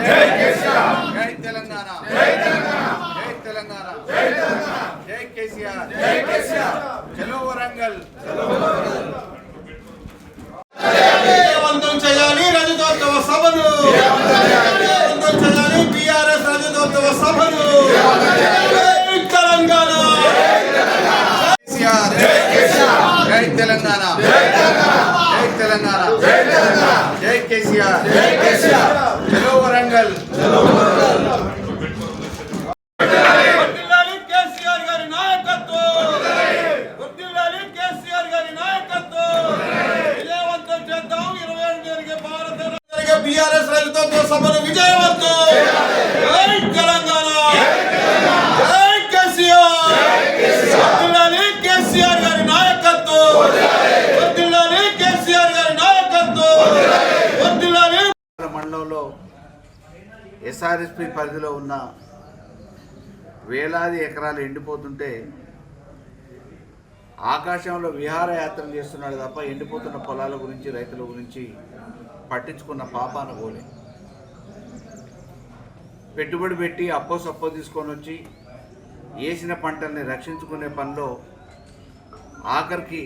జై కేసీఆర్ జై తెలంగాణ జై తెలంగాణ జై తెలంగాణ జై తెలంగాణ. జై కేసీఆర్ జై కేసీఆర్ చలో వరంగల్ విజయవంతం చేయాలి రజతోత్సవ సభను విజయవంతం చేయాలి టిఆర్ఎస్ రజతోత్సవ సభను తెలంగాణ. జై తెలంగాణ. జై తెలంగాణ. జై తెలంగాణ. జై కేసీఆర్. ఎస్ఆర్ఎస్పి పరిధిలో ఉన్న వేలాది ఎకరాలు ఎండిపోతుంటే ఆకాశంలో విహారయాత్రలు చేస్తున్నాడు తప్ప ఎండిపోతున్న పొలాల గురించి రైతుల గురించి పట్టించుకున్న పాపాన పోలే. పెట్టుబడి పెట్టి అప్పో సప్పో తీసుకొని వచ్చి వేసిన పంటల్ని రక్షించుకునే పనిలో ఆఖరికి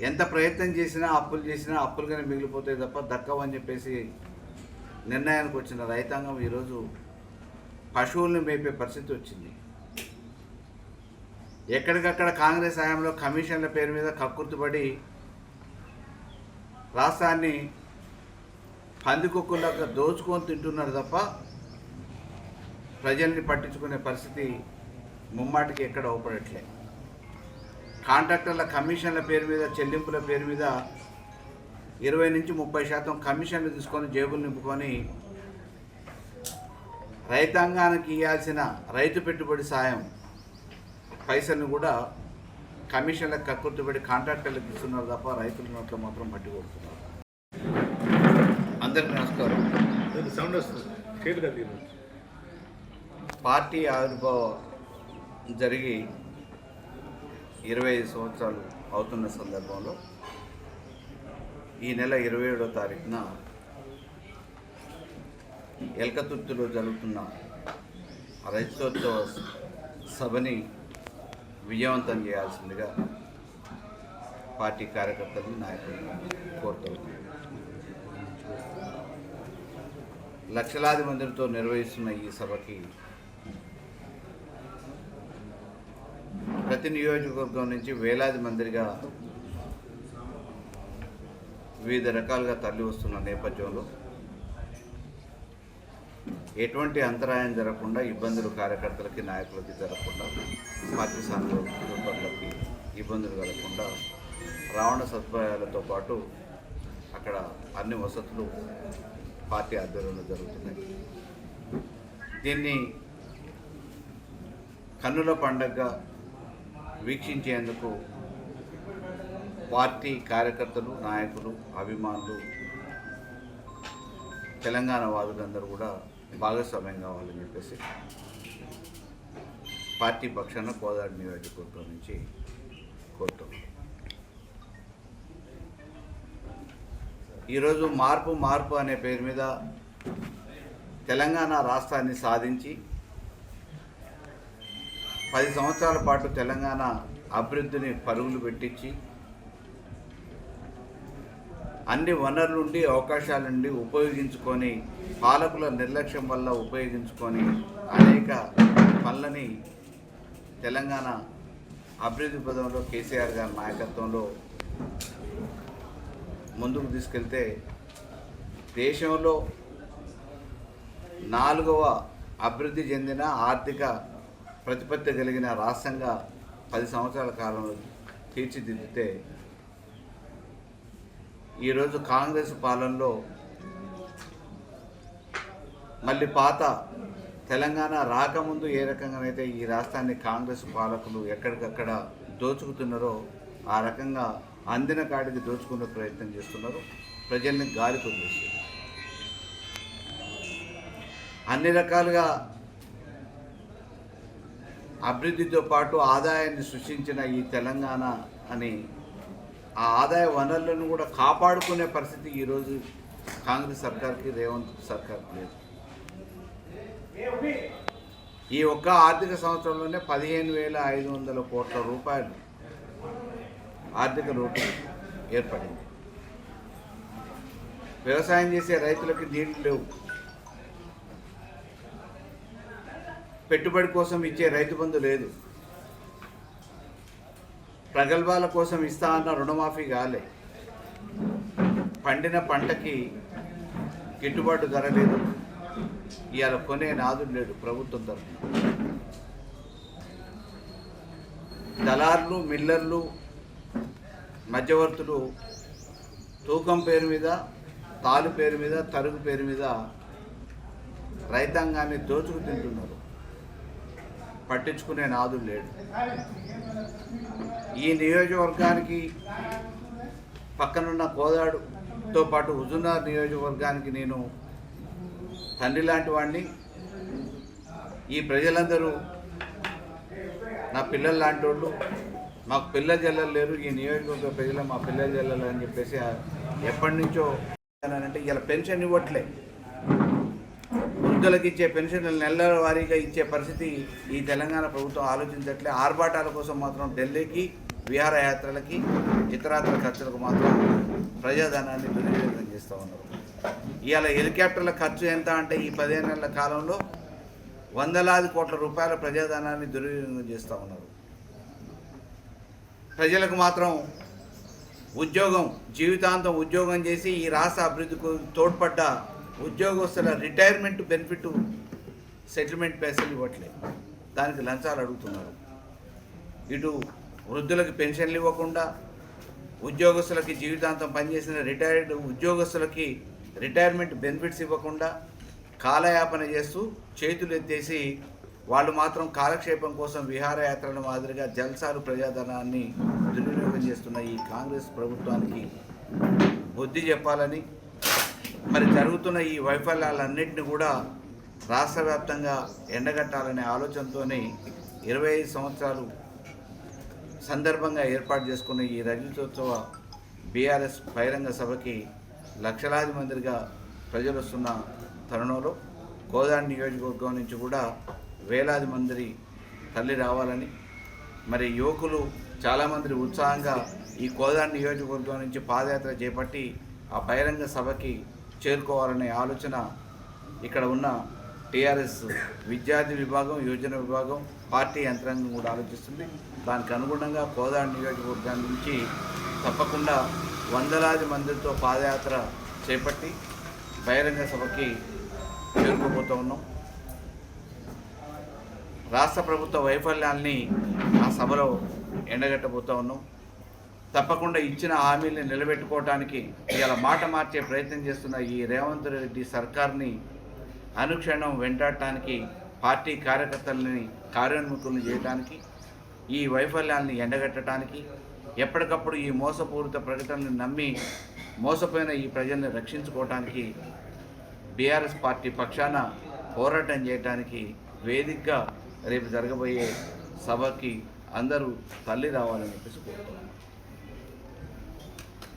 ఎంత ప్రయత్నం చేసినా అప్పులు చేసినా అప్పులుగానే మిగిలిపోతాయి తప్ప దక్కవని చెప్పేసి నిర్ణయానికి వచ్చిన రైతాంగం ఈరోజు పశువుల్ని మేపే పరిస్థితి వచ్చింది. ఎక్కడికక్కడ కాంగ్రెస్ హయాంలో కమిషన్ల పేరు మీద కక్కుర్తిపడి రాష్ట్రాన్ని పందికొక్కులాగా దోచుకొని తింటున్నారు తప్ప ప్రజల్ని పట్టించుకునే పరిస్థితి ముమ్మాటికి ఎక్కడ అవపడట్లే. కాంట్రాక్టర్ల కమిషన్ల పేరు మీద చెల్లింపుల పేరు మీద ఇరవై నుంచి ముప్పై శాతం కమిషన్లు తీసుకొని జేబులు నింపుకొని రైతాంగానికి ఇవ్వాల్సిన రైతు పెట్టుబడి సాయం పైసల్ని కూడా కమిషన్లకు కక్కుర్తిపడి కాంట్రాక్టర్లకు ఇస్తున్నారు తప్ప రైతుల నోట్లో మాత్రం మట్టి కొడుతున్నారు. అందరికీ నమస్కారం. సౌండ్ వస్తుంది. పార్టీ ఆవిర్భావం జరిగి ఇరవై ఐదు సంవత్సరాలు అవుతున్న సందర్భంలో ఈ నెల ఇరవై ఏడో తారీఖున ఎల్కతుర్తిలో జరుగుతున్న రైతోత్సవ సభని విజయవంతం చేయాల్సిందిగా పార్టీ కార్యకర్తలు నాయకులు కోరుతున్నాను లక్షలాది మందితో నిర్వహిస్తున్న ఈ సభకి ప్రతి నియోజకవర్గం నుంచి వేలాది మందిగా వివిధ రకాలుగా తరలి వస్తున్న నేపథ్యంలో ఎటువంటి అంతరాయం జరగకుండా ఇబ్బందులు కార్యకర్తలకి నాయకులకి జరగకుండా పార్టీ సానుభూతులకి ఇబ్బందులు కలగకుండా రావణ సదుపాయాలతో పాటు అక్కడ అన్ని వసతులు పార్టీ ఆధ్వర్యంలో జరుగుతున్నాయి. దీన్ని కన్నుల పండగగా వీక్షించేందుకు పార్టీ కార్యకర్తలు నాయకులు అభిమానులు తెలంగాణ వాదులందరూ కూడా భాగస్వామ్యం కావాలని చెప్పేసి పార్టీ పక్షాన కోదాడు నియోజకవర్గం నుంచి కోరుతున్నాం. ఈరోజు మార్పు మార్పు అనే పేరు మీద తెలంగాణ రాష్ట్రాన్ని సాధించి పది సంవత్సరాల పాటు తెలంగాణ అభివృద్ధిని పరుగులు పెట్టించి అన్ని వనరులుండి అవకాశాలుండి ఉపయోగించుకొని పాలకుల నిర్లక్ష్యం వల్ల ఉపయోగించుకొని అనేక పనులని తెలంగాణ అభివృద్ధి పదంలో కేసీఆర్ గారి నాయకత్వంలో ముందుకు తీసుకెళ్తే దేశంలో నాలుగవ అభివృద్ధి చెందిన ఆర్థిక ప్రతిపత్తి కలిగిన రాష్ట్రంగా పది సంవత్సరాల కాలంలో తీర్చిదిద్దితే ఈరోజు కాంగ్రెస్ పాలనలో మళ్ళీ పాత తెలంగాణ రాకముందు ఏ రకంగానైతే ఈ రాష్ట్రాన్ని కాంగ్రెస్ పాలకులు ఎక్కడికక్కడ దోచుకుతున్నారో ఆ రకంగా అందిన కాడికి దోచుకునే ప్రయత్నం చేస్తున్నారు. ప్రజల్ని గాలి కొద్దిస్తారు అన్ని రకాలుగా అభివృద్ధితో పాటు ఆదాయాన్ని సృష్టించిన ఈ తెలంగాణ అని ఆ ఆదాయ వనరులను కూడా కాపాడుకునే పరిస్థితి ఈరోజు కాంగ్రెస్ సర్కార్కి రేవంత్ సర్కార్కి లేదు. ఈ ఒక్క ఆర్థిక సంవత్సరంలోనే పదిహేను వేల ఐదు వందల కోట్ల రూపాయలు ఆర్థిక లోటు ఏర్పడింది. వ్యవసాయం చేసే రైతులకి నీళ్ళు లేవు. పెట్టుబడి కోసం ఇచ్చే రైతు బంధు లేదు. ప్రగల్భాల కోసం ఇస్తా అన్న రుణమాఫీ కాలే. పండిన పంటకి గిట్టుబాటు ధర లేదు. ఇవాళ కొనే నాదు లేడు ప్రభుత్వం తరఫున. దళార్లు మిల్లర్లు మధ్యవర్తులు తూకం పేరు మీద తాలు పేరు మీద తరుగు పేరు మీద రైతాంగాన్ని దోచుకు తింటున్నారు. పట్టించుకునే నాదు లేడు. ఈ నియోజకవర్గానికి పక్కనున్న కోదాడుతో పాటు హుజునార్ నియోజకవర్గానికి నేను తండ్రి లాంటి వాడిని ఈ ప్రజలందరూ నా పిల్లలు లాంటి వాళ్ళు మాకు పిల్ల జల్లలు లేరు ఈ నియోజకవర్గ ప్రజలు మా పిల్ల జల్లలు అని చెప్పేసి ఎప్పటి నుంచో అంటే ఇలా పెన్షన్ ఇవ్వట్లే. వృద్ధులకు ఇచ్చే పెన్షన్లు నెలల వారీగా ఇచ్చే పరిస్థితి ఈ తెలంగాణ ప్రభుత్వం ఆలోచించట్లే. ఆర్భాటాల కోసం మాత్రం ఢిల్లీకి విహారయాత్రలకి ఇతరాతర ఖర్చులకు మాత్రం ప్రజాధనాన్ని దుర్వినియోగం చేస్తూ ఉన్నారు. ఇవాళ హెలికాప్టర్ల ఖర్చు ఎంత అంటే ఈ పదిహేను నెలల కాలంలో వందలాది కోట్ల రూపాయల ప్రజాధనాన్ని దుర్వినియోగం చేస్తూ ఉన్నారు. ప్రజలకు మాత్రం ఉద్యోగం జీవితాంతం ఉద్యోగం చేసి ఈ రాష్ట్ర అభివృద్ధికి తోడ్పడ్డ ఉద్యోగస్తుల రిటైర్మెంట్ బెనిఫిట్ సెటిల్మెంట్ పైసలు ఇవ్వట్లేదు. దానికి లంచాలు అడుగుతున్నారు. ఇటు వృద్ధులకు పెన్షన్లు ఇవ్వకుండా ఉద్యోగస్తులకి జీవితాంతం పనిచేసిన రిటైర్డ్ ఉద్యోగస్తులకి రిటైర్మెంట్ బెనిఫిట్స్ ఇవ్వకుండా కాలయాపన చేస్తూ చేతులు ఎత్తేసి వాళ్ళు మాత్రం కాలక్షేపం కోసం విహారయాత్రల మాదిరిగా జల్సాలు ప్రజాధనాన్ని దుర్వినియోగం చేస్తున్న ఈ కాంగ్రెస్ ప్రభుత్వానికి బుద్ధి చెప్పాలని మరి జరుగుతున్న ఈ వైఫల్యాలన్నింటినీ కూడా రాష్ట్ర వ్యాప్తంగా ఎండగట్టాలనే ఆలోచనతోనే ఇరవై ఐదు సంవత్సరాలు సందర్భంగా ఏర్పాటు చేసుకున్న ఈ రజతోత్సవ బీఆర్ఎస్ బహిరంగ సభకి లక్షలాది మందిగా ప్రజలు వస్తున్న తరుణంలో కోదాడి నియోజకవర్గం నుంచి కూడా వేలాది మంది తల్లి రావాలని మరి యువకులు చాలామంది ఉత్సాహంగా ఈ కోదాడి నియోజకవర్గం నుంచి పాదయాత్ర చేపట్టి ఆ బహిరంగ సభకి చేరుకోవాలనే ఆలోచన ఇక్కడ ఉన్న టీఆర్ఎస్ విద్యార్థి విభాగం యువజన విభాగం పార్టీ యంత్రాంగం కూడా ఆలోచిస్తుంది. దానికి అనుగుణంగా కోదాడు నియోజకవర్గం నుంచి తప్పకుండా వందలాది మందితో పాదయాత్ర చేపట్టి బహిరంగ సభకి చేరుకోబోతూ ఉన్నాం. రాష్ట్ర ప్రభుత్వ వైఫల్యాల్ని ఆ సభలో ఎండగట్టబోతూ ఉన్నాం. తప్పకుండా ఇచ్చిన హామీల్ని నిలబెట్టుకోవడానికి ఇలా మాట మార్చే ప్రయత్నం చేస్తున్న ఈ రేవంత్ రెడ్డి సర్కార్ని అనుక్షణం వెంటాడటానికి పార్టీ కార్యకర్తలని కార్యోన్ముఖులను చేయడానికి ఈ వైఫల్యాల్ని ఎండగట్టడానికి ఎప్పటికప్పుడు ఈ మోసపూరిత ప్రకటనలు నమ్మి మోసపోయిన ఈ ప్రజల్ని రక్షించుకోవటానికి బీఆర్ఎస్ పార్టీ పక్షాన పోరాటం చేయడానికి వేదికగా రేపు జరగబోయే సభకి అందరూ తల్లి రావాలని చెప్పేసి కోరుతున్నాను.